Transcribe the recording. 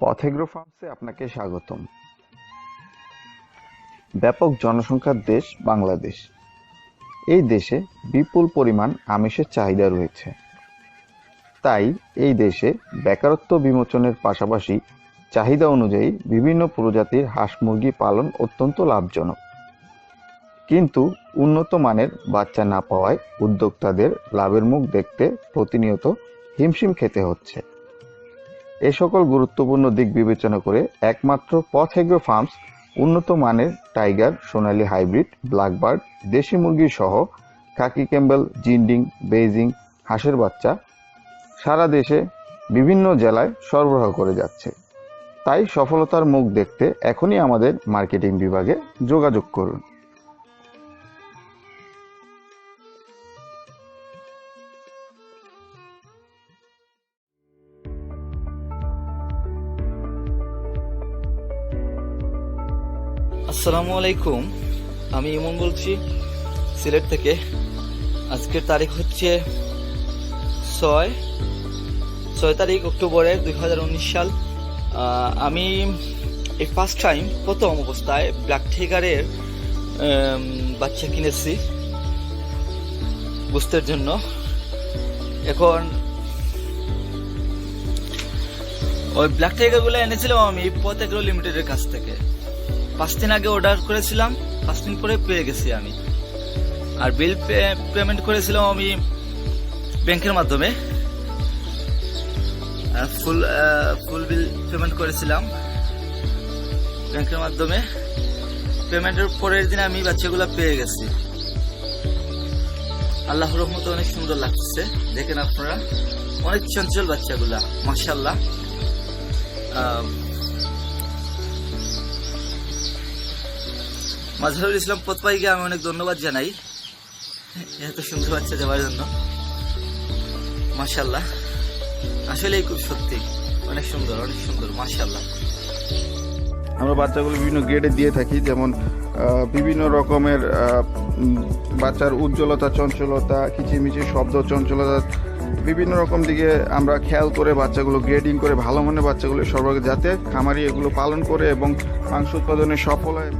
পথেগ্রো ফার্মসে আপনাকে স্বাগতম। ব্যাপক জনসংখ্যার দেশ বাংলাদেশ। এই দেশে বিপুল পরিমাণ আমিষের চাহিদা রয়েছে। তাই এই দেশে বেকারত্ব বিমোচনের পাশাপাশি চাহিদা অনুযায়ী বিভিন্ন প্রজাতির হাঁস মুরগি পালন অত্যন্ত লাভজনক। কিন্তু উন্নত মানের বাচ্চা না পাওয়ায় উদ্যোক্তাদের লাভের মুখ দেখতে প্রতিনিয়ত হিমশিম খেতে হচ্ছে। এ সকল গুরুত্বপূর্ণ দিক বিবেচনা করে একমাত্র পথ এগ্রো ফার্মস উন্নত মানের টাইগার, সোনালি হাইব্রিড, ব্ল্যাকবার্ড, দেশি মুরগি সহ কাকি ক্যাম্বেল, জিন্ডিং, বেইজিং, হাঁসের বাচ্চা সারা দেশে বিভিন্ন জেলায় সরবরাহ করে যাচ্ছে। তাই সফলতার মুখ দেখতে এখনই আমাদের মার্কেটিং বিভাগে যোগাযোগ করুন। আসসালামু আলাইকুম। আমি ইমন বলছি, সিলেট থেকে। আজকের তারিখ হচ্ছে ছয় ছয় তারিখ অক্টোবরের দুই হাজার উনিশ সাল। আমি এই ফার্স্ট টাইম প্রথম অবস্থায় ব্ল্যাক টিগারের বাচ্চা কিনেছি বুঝতের জন্য। এখন ওই ব্ল্যাক টাইগারগুলো এনেছিলাম আমি পথেগ্রো লিমিটেডের কাছ থেকে। পাঁচ দিন আগে অর্ডার করেছিলাম, পাঁচ দিন পরে পেয়ে গেছি আমি। আর বিল পেমেন্ট করেছিলাম আমি ব্যাংকের মাধ্যমে। ফুল ফুল বিল পেমেন্ট করেছিলাম ব্যাংকের মাধ্যমে। পেমেন্টের পরের দিন আমি বাচ্চাগুলো পেয়ে গেছি। আল্লাহ রহমত অনেক সুন্দর লাগছে, দেখেন আপনারা। অনেক চঞ্চল বাচ্চাগুলা মাসাল্লাহ মাজহারুল ইসলাম পতপাইকে আমি অনেক ধন্যবাদ জানাই। এত সুন্দর বাচ্চা দেওয়ার জন্য। মাশাল্লাহ আসলেই খুব সত্যি। অনেক সুন্দর অনেক সুন্দর মাশাল্লাহ আমরা বাচ্চাগুলো বিভিন্ন গ্রেডে দিয়ে থাকি, যেমন বিভিন্ন রকমের বাচ্চার উজ্জ্বলতা, চঞ্চলতা কিচিমিচি শব্দ, চঞ্চলতা, বিভিন্ন রকম দিকে আমরা খেয়াল করে বাচ্চাগুলো গ্রেডিং করে ভালো মনে বাচ্চাগুলো সরবরাহ যাতে খামারি এগুলো পালন করে এবং মাংস উৎপাদনে সফল হয়।